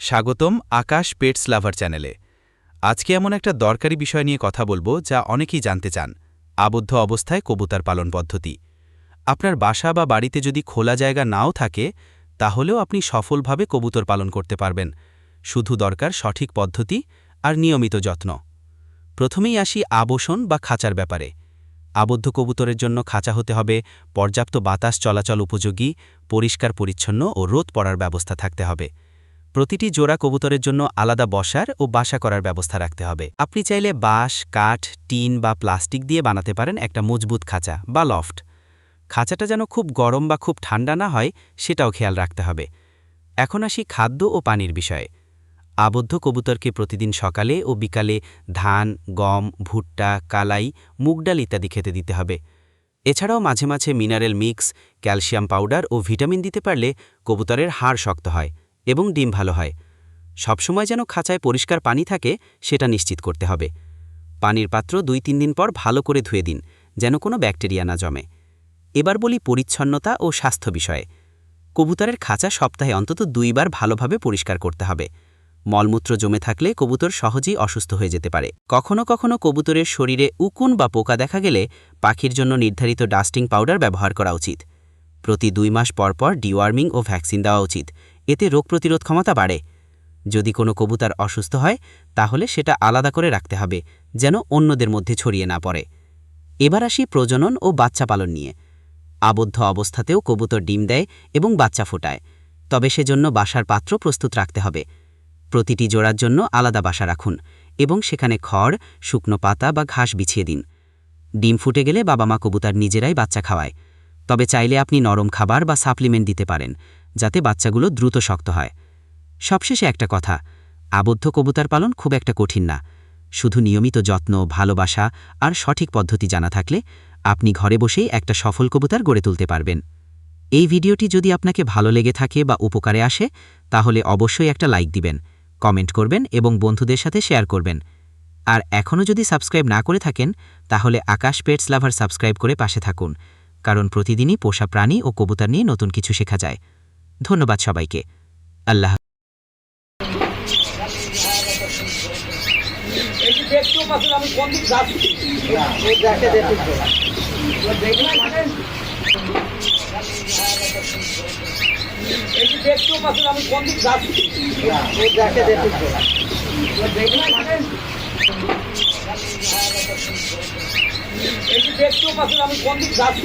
স্বাগতম আকাশ পেটস লাভার চ্যানেলে। আজকে এমন একটা দরকারি বিষয় নিয়ে কথা বলব যা অনেকেই জানতে চান, আবদ্ধ অবস্থায় কবুতর পালন পদ্ধতি। আপনার বাসা বা বাড়িতে যদি খোলা জায়গা নাও থাকে, তাহলেও আপনি সফলভাবে কবুতর পালন করতে পারবেন। শুধু দরকার সঠিক পদ্ধতি আর নিয়মিত যত্ন। প্রথমেই আসি আবসন বা খাঁচার ব্যাপারে। আবদ্ধ কবুতরের জন্য খাঁচা হতে হবে, পর্যাপ্ত বাতাস চলাচল উপযোগী পরিষ্কার পরিচ্ছন্ন ও রোদ পড়ার ব্যবস্থা থাকতে হবে। প্রতিটি জোড়া কবুতরের জন্য আলাদা বসার ও বাসা করার ব্যবস্থা রাখতে হবে। আপনি চাইলে বাঁশ, কাঠ, টিন বা প্লাস্টিক দিয়ে বানাতে পারেন একটা মজবুত খাঁচা বা লফট। খাঁচাটা যেন খুব গরম বা খুব ঠান্ডা না হয়, সেটাও খেয়াল রাখতে হবে। এখন আসি খাদ্য ও পানির বিষয়ে। আবদ্ধ কবুতরকে প্রতিদিন সকালে ও বিকালে ধান, গম, ভুট্টা, কালাই, মুগডাল ইত্যাদি খেতে দিতে হবে। এছাড়াও মাঝে মাঝে মিনারেল মিক্স, ক্যালসিয়াম পাউডার ও ভিটামিন দিতে পারলে কবুতরের হাড় শক্ত হয়। এবং ডিম ভালো হয়। সবসময় যেন খাঁচায় পরিষ্কার পানি থাকে, সেটা নিশ্চিত করতে হবে। পানির পাত্র দুই তিন দিন পর ভালো করে ধুয়ে দিন, যেন কোনো ব্যাকটেরিয়া না জমে। এবার বলি পরিচ্ছন্নতা ও স্বাস্থ্য বিষয়ে। কবুতরের খাঁচা সপ্তাহে অন্তত দুইবার ভালোভাবে পরিষ্কার করতে হবে। মলমূত্র জমে থাকলে কবুতর সহজেই অসুস্থ হয়ে যেতে পারে। কখনো কখনো কবুতরের শরীরে উকুন বা পোকা দেখা গেলে পাখির জন্য নির্ধারিত ডাস্টিং পাউডার ব্যবহার করা উচিত। প্রতি দুই মাস পর পর ডিওয়ার্মিং ও ভ্যাকসিন দেওয়া উচিত। এতে রোগ প্রতিরোধ ক্ষমতা বাড়ে। যদি কোনো কবুতর অসুস্থ হয়, তাহলে সেটা আলাদা করে রাখতে হবে, যেন অন্যদের মধ্যে ছড়িয়ে না পড়ে। এবার আসি প্রজনন ও বাচ্চা পালন নিয়ে। আবদ্ধ অবস্থাতেও কবুতর ডিম দেয় এবং বাচ্চা ফোটায়। তবে সেজন্য বাসার পাত্র প্রস্তুত রাখতে হবে। প্রতিটি জোড়ার জন্য আলাদা বাসা রাখুন এবং সেখানে খড়, শুকনো পাতা বা ঘাস বিছিয়ে দিন। ডিম ফুটে গেলে বাবা মা কবুতর নিজেরাই বাচ্চা খাওয়ায়। তবে চাইলে আপনি নরম খাবার বা সাপ্লিমেন্ট দিতে পারেন। যাতে বাচ্চাগুলো দ্রুত শক্ত হয়। সবশেষে একটা কথা, আবদ্ধ কবুতার পালন খুব একটা কঠিন না। শুধু নিয়মিত যত্ন, ভালোবাসা আর সঠিক পদ্ধতি জানা থাকলে আপনি ঘরে বসেই একটা সফল কবুতার গড়ে তুলতে পারবেন। এই ভিডিওটি যদি আপনাকে ভালো লেগে থাকে বা উপকারে আসে, তাহলে অবশ্যই একটা লাইক দিবেন, কমেন্ট করবেন এবং বন্ধুদের সাথে শেয়ার করবেন। আর এখনও যদি সাবস্ক্রাইব না করে থাকেন, তাহলে আকাশ পেটস লাভার সাবস্ক্রাইব করে পাশে থাকুন, কারণ প্রতিদিনই পোষা প্রাণী ও কবুতর নিয়ে নতুন কিছু শেখা যায়। ধন্যবাদ সবাইকে। আল্লাহ আমি কোন দিক যাচ্ছি। দেখতেও পাচ্ছেন আমি কোন দিক যাচ্ছি।